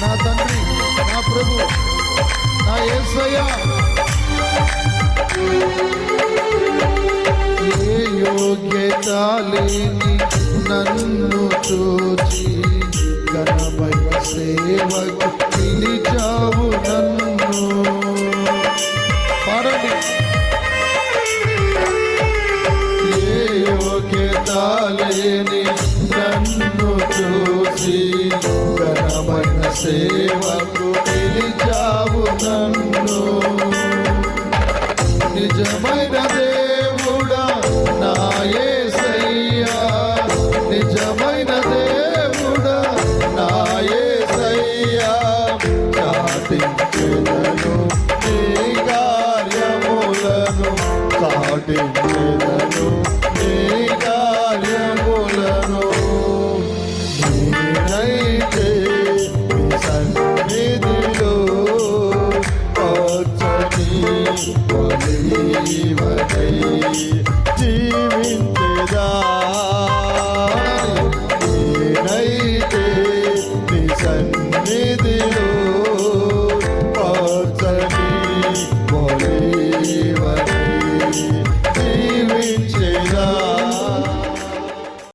నా తండ్రి నా ప్రభు నా యేసయ్య ఏ యోగ్యత లేని నన్ను చూచి ఘనమైన సేవకు పిలిచావు నన్ను. పాడండి. ఏ యోగ్యత లేని నన్ను చూసి సేవకు పిలిచావు నన్ను. నిజమైన దేవుడా నాయే సయ్యా నిజమైన దేవుడా నా యేసయ్యా చాటించెదను నీ కార్యములను చాటించెదను నీ కార్యములను. జీవించేదా నేనైతే నీ సన్నిధిలో